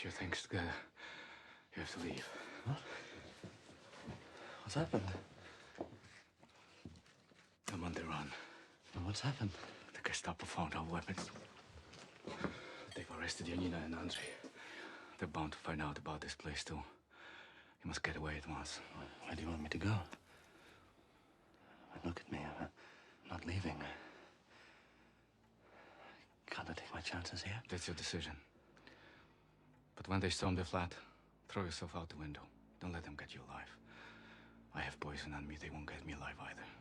Get your things together. You have to leave. What? What's happened? I'm on the run. And what's happened? The Gestapo found our weapons. They've arrested Janina and Andrei. They're bound to find out about this place, too. You must get away at once. Where do you want me to go? Look at me. I'm not leaving. Can't I take my chances here? That's your decision. But when they storm the flat, throw yourself out the window. Don't let them get you alive. I have poison on me. They won't get me alive either.